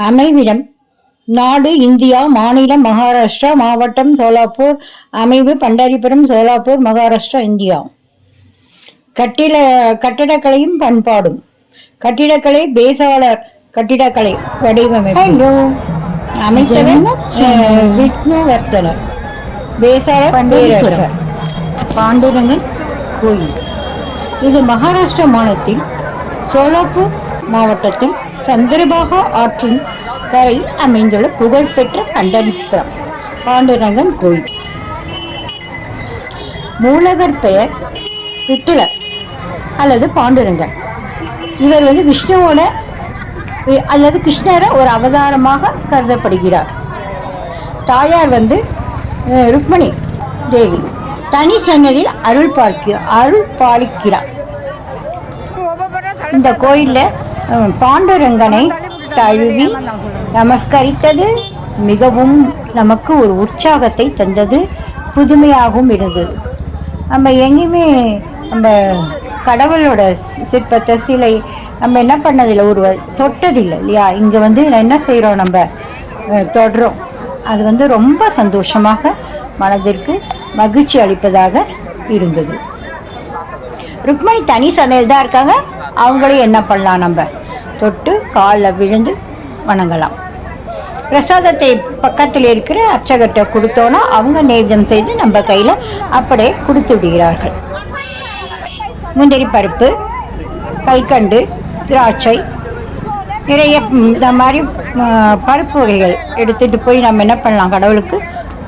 அமைவிடம். நாடு இந்தியா மாநிலம் மகாராஷ்டிரா மாவட்டம் சோலாப்பூர் அமைவு பண்டாரிபுரம் சோலாப்பூர் மகாராஷ்டிரா இந்தியா. கட்டிட கட்டிடக்கலையும் பண்பாடும். கட்டிடக்கலை பேசாளர் கட்டிடக்கலை வடிவமைப்பு. அமைச்சவர் அஹ், விஷ்ணுவர்தனர் பேசாளர் பேரரசர். பாண்டுரங்கன் கோயில். இது மகாராஷ்டிரா மாநிலத்தில் சோலாப்பூர் மாவட்டத்தில் சந்திரபாகா ஆற்றின் கரை அமைந்துள்ள புகழ்பெற்ற கண்டனிப்புறம் பாண்டுரங்கன் கோயில். மூலவர் பெயர் விட்டுலர் அல்லது பாண்டுரங்கன். இவர் வந்து விஷ்ணுவோட அல்லது கிருஷ்ணரை ஒரு அவதாரமாக கருதப்படுகிறார். தாயார் வந்து ருக்மணி தேவி. தனி சன்னதியில் அருள் பார்க்க அருள் பாலிக்கிறார். இந்த கோயிலில் பாண்டுரங்கனை தழுவி நமஸ்கரித்தது மிகவும் நமக்கு ஒரு உற்சாகத்தை தந்தது புதுமையாகவும் இருந்தது. நம்ம எங்கேயுமே நம்ம கடவுளோட சிற்பத்தை சிலை நம்ம என்ன பண்ணதில்லை? ஒரு தொட்டதில்லை இல்லையா? இங்கே வந்து என்ன செய்கிறோம் நம்ம? தொடுறோம். அது வந்து ரொம்ப சந்தோஷமாக மனதிற்கு மகிழ்ச்சி அளிப்பதாக இருந்தது. ருக்மணி தனி சமையல் தான் இருக்காங்க. அவங்களையும் என்ன பண்ணலாம் நம்ம? தொட்டு காலில் விழுந்து வணங்கலாம். பிரசாதத்தை பக்கத்தில் இருக்கிற அர்ச்சகர்கிட்ட கொடுத்தோன்னா அவங்க நேர்ஜம் செய்து நம்ம கையில் அப்படியே கொடுத்து விடுகிறார்கள். முந்திரி பருப்பு கல்கண்டு திராட்சை நிறைய இந்த மாதிரி பருப்பு வகைகள் எடுத்துகிட்டு போய் நம்ம என்ன பண்ணலாம்? கடவுளுக்கு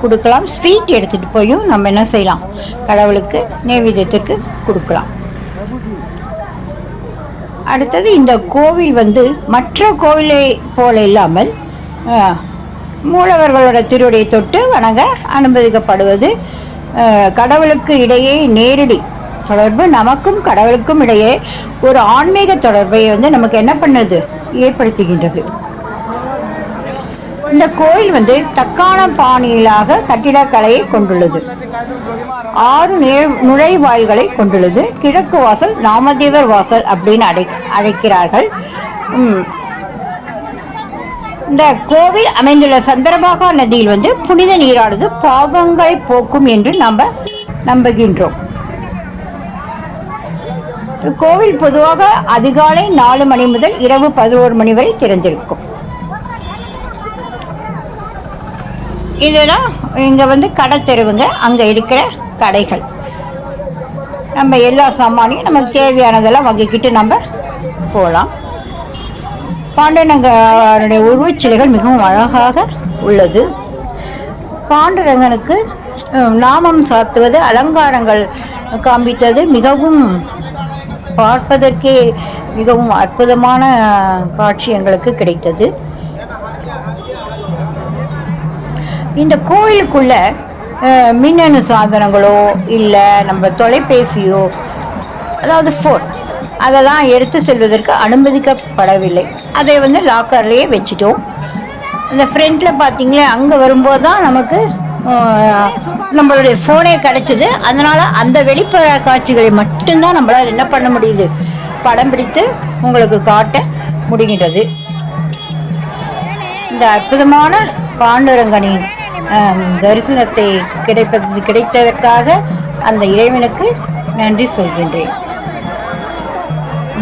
கொடுக்கலாம். ஸ்வீட் எடுத்துகிட்டு போயும் நம்ம என்ன செய்யலாம்? கடவுளுக்கு நைவேத்தியத்திற்கு கொடுக்கலாம். அடுத்தது இந்த கோவில் வந்து மற்ற கோவிலை போல இல்லாமல் மூலவர்களோட திருவடியை தொட்டு வணங்க அனுமதிக்கப்படுவது கடவுளுக்கு இடையே நேரடி தொடர்பு நமக்கும் கடவுளுக்கும் இடையே ஒரு ஆன்மீக தொடர்பை வந்து நமக்கு என்ன பண்ணுது? ஏற்படுத்துகின்றது. இந்த கோயில் வந்து தக்கான பாணியிலாக கட்டிடக்கலையை கொண்டுள்ளது. ஆறு நுழைவாயில்களை கொண்டுள்ளது. கிழக்கு வாசல் நாமதேவர் வாசல் அப்படின்னு அடை அழைக்கிறார்கள். இந்த கோவில் அமைந்துள்ள சந்திரபாகா நதியில் வந்து புனித நீரானது பாவங்களை போக்கும் என்று நம்ம நம்புகின்றோம். கோவில் பொதுவாக அதிகாலை நாலு மணி முதல் இரவு பதினோரு மணி வரை திறந்திருக்கும். இதெல்லாம் இங்கே வந்து கடை தெருவுங்க. அங்கே இருக்கிற கடைகள். நம்ம எல்லா சாமானையும் நமக்கு தேவையானதெல்லாம் வாங்கிக்கிட்டு நம்ம போகலாம் பாண்டரங்கனுடைய உருவச்சிலைகள் மிகவும் அழகாக உள்ளது. பாண்டுரங்கனுக்கு நாமம் சாத்துவது அலங்காரங்கள் காண்பித்தது மிகவும் பார்ப்பதற்கே மிகவும் அற்புதமான காட்சி எங்களுக்கு கிடைத்தது. இந்த கோயிலுக்குள்ள மின்னணு சாதனங்களோ இல்லை நம்ம தொலைபேசியோ அதாவது ஃபோன் அதெல்லாம் எடுத்து செல்வதற்கு அனுமதிக்கப்படவில்லை. அதை வந்து லாக்கர்லேயே வச்சுட்டோம். இந்த ஃப்ரண்ட்டில் பார்த்தீங்களே அங்கே வரும்போது தான் நமக்கு நம்மளுடைய ஃபோனே கிடச்சிது. அதனால் அந்த வெளிப்புற காட்சிகளை மட்டும்தான் நம்மளால் என்ன பண்ண முடியுது? படம் பிடித்து உங்களுக்கு காட்ட முடிகின்றது. இந்த அற்புதமான பாண்டுரங்கனின் தரிசனத்தை கிடைப்பது கிடைத்ததற்காக அந்த இறைவனுக்கு நன்றி சொல்கின்றேன்.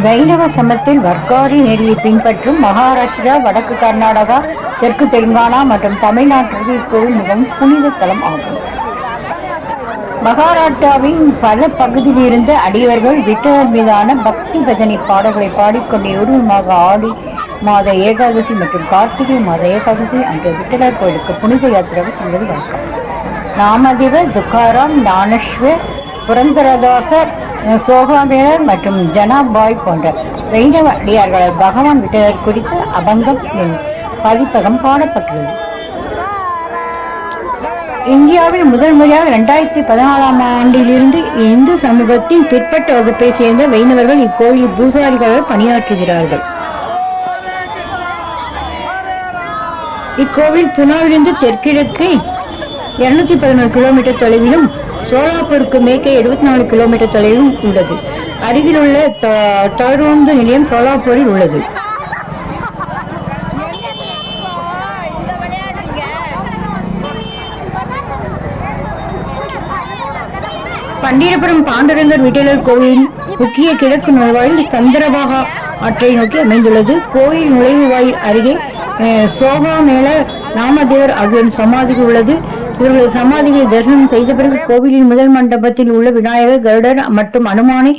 வைணவ சமத்தில் வர்க்காரி நெறியை பின்பற்றும் மகாராஷ்டிரா வடக்கு கர்நாடகா தெற்கு தெலுங்கானா மற்றும் தமிழ்நாட்டிற்கு இக்கோவில் மிகவும் புனித தலம் ஆகும். மகாராஷ்டிராவின் பல பகுதியிலிருந்து அடியவர்கள் விட்டவர் மீதான பக்தி பஜனை பாடல்களை பாடிக்கொண்டே உருவமாக ஆடி மாத ஏகாதசி மற்றும் கார்த்திகை மாத ஏகாதசி அன்று விட்டலர் கோயிலுக்கு புனித யாத்திரை செல்வது வழக்கம் நாமதேவர் துக்காராம் ஞானேஸ்வர் புரந்தரதாசர் சோகாமேரர் மற்றும் ஜனாபாய் போன்ற வைணவ அடியார்கள் பகவான் விட்டலர் குறித்து அபங்கம் பதிப்பகம் பாடப்பட்டுள்ளது. இந்தியாவில் முதல் முறையாக ரெண்டாயிரத்தி பதினாலாம் ஆண்டிலிருந்து இந்து சமூகத்தின் பிற்பட்ட வகுப்பை சேர்ந்த வைணவர்கள் இக்கோயில் பூசாரிகளாக பணியாற்றுகிறார்கள். இக்கோவில் புனோவிலிருந்து தெற்கிழக்கு இருநூத்தி பதினோரு கிலோமீட்டர் தொலைவிலும் சோலாப்பூருக்கு மேற்கே எழுபத்தி நாலு கிலோமீட்டர் தொலைவிலும் உள்ளது. அருகிலுள்ள தொடர்ந்து நிலையம் சோலாப்பூரில் உள்ளது. பண்டிரபுரம் பாண்டரங்கர் விட்டலர் கோவிலின் முக்கிய கிழக்கு நுழைவாயில் சந்திரபாகா ஆற்றை நோக்கி அமைந்துள்ளது. கோயில் நுழைவு வாயில் அருகே சோகா மேல ராமதேவர் ஆகியோரின் சமாதிகள் உள்ளது. இவர்களது சமாதிகளை தரிசனம் செய்த பிறகு கோவிலின் முதல் மண்டபத்தில் உள்ள விநாயகர் கருடர் மற்றும் அனுமானை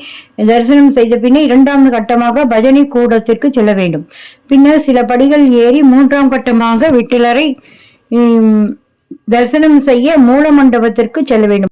தரிசனம் செய்த பின்னர் இரண்டாம் கட்டமாக பஜனை கூடத்திற்கு செல்ல வேண்டும். பின்னர் சில படிகள் ஏறி மூன்றாம் கட்டமாக விட்டலரை உம், தரிசனம் செய்ய மூல மண்டபத்திற்கு செல்ல வேண்டும்.